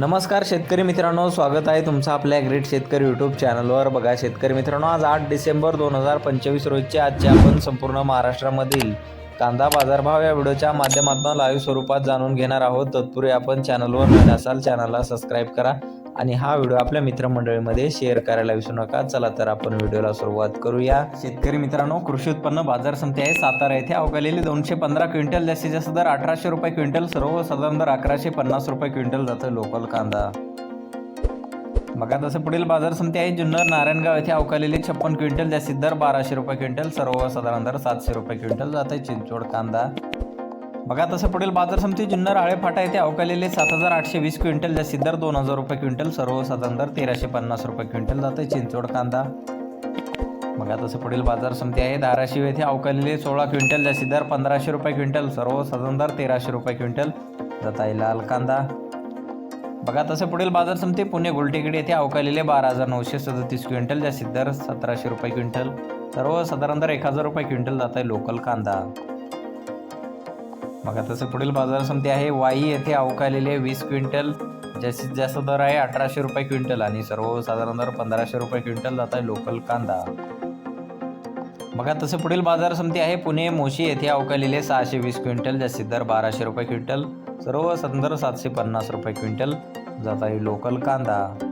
नमस्कार शेतकरी मित्रांनो स्वागत आहे तुमचं आपल्या ग्रेट शेतकरी यूट्यूब चॅनलवर बघा शेतकरी मित्रांनो आज आठ डिसेंबर दोन हजार पंचवीस रोजचे आजचे आपण संपूर्ण महाराष्ट्रामधील कांदा बाजारभाव या व्हिडिओच्या माध्यमातून लाईव्ह स्वरूपात जाणून घेणार आहोत. तत्पूर्वी आपण चॅनलवर नवीन असाल चॅनलला सबस्क्राईब करा. आणि हा व्हिडिओ आपल्या मित्रमंडळीमध्ये शेअर करायला विसरू नका. चला तर आपण व्हिडिओला सुरुवात करूया. शेतकरी मित्रांनो कृषी उत्पन्न बाजार समिती आहे सातारा येथे अवकालेली दोनशे पंधरा क्विंटल जास्तीत जास्त दर अठराशे रुपये क्विंटल सर्वसाधारण दर अकराशे पन्नास रुपये क्विंटल जातं लोकल कांदा. बघा तसं पुढील बाजार समिती आहे जुन्नर नारायणगाव येथे अवकालेली छप्पन क्विंटल जास्तीत दर बाराशे रुपये क्विंटल सर्वसाधारण दर सातशे रुपये क्विंटल जात आहे चिंचवड कांदा. बघा तसं पुढील बाजार समिती जुन्नर आळेफाटा येथे अवकालेले सात हजार आठशे वीस क्विंटल जास्तीत दर दोन हजार रुपये क्विंटल सर्वसाधारण दर तेराशे पन्नास रुपये क्विंटल जाते आहे चिंचवड कांदा. बघा तसं पुढील बाजार समिती आहे धाराशिव येथे अवकालेले सोळा क्विंटल जास्तीत दर पंधराशे रुपये क्विंटल सर्वसाधारण दर तेराशे रुपये क्विंटल जात आहे लाल कांदा. बघा तसं पुढील बाजार समिती पुणे गुलटेकडी येथे अवकालेले बारा हजार नऊशे सदतीस क्विंटल जास्तीत दर सतराशे रुपये क्विंटल सर्वसाधारण दर एक हजार रुपये क्विंटल जात आहे लोकल कांदा. बघा तसं पुढील बाजार समिती आहे. वाई येथे अवकालेले वीस क्विंटल जास्तीत जास्त दर आहे अठराशे रुपये क्विंटल आणि सर्वसाधारण दर पंधराशे रुपये क्विंटल जात आहे लोकल कांदा. बघा तसं पुढील बाजार समिती आहे. पुणे मोशी येथे अवकालेले सहाशे वीस क्विंटल जास्तीत दर बाराशे रुपये क्विंटल सर्व संदर्भ सातशे पन्नास रुपये क्विंटल जात आहे लोकल कांदा.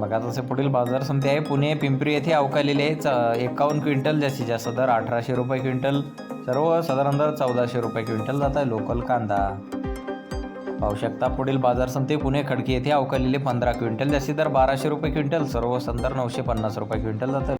बघा तसे पुढील बाजार समिती आहे. पुणे पिंपरी येथे अवकालेले च एकावन्न क्विंटल जास्तीत जास्त दर अठराशे रुपये क्विंटल. सर्व साधारण दर चौदाशे रुपये क्विंटल जात आहे. लोकल कांदा. पाहू शकता पुढील बाजार समिती पुणे खडकी येथे अवकालेले पंधरा क्विंटल जास्तीत दर बाराशे रुपये क्विंटल. सर्व संदर नऊशे पन्नास रुपये क्विंटल जात आहे.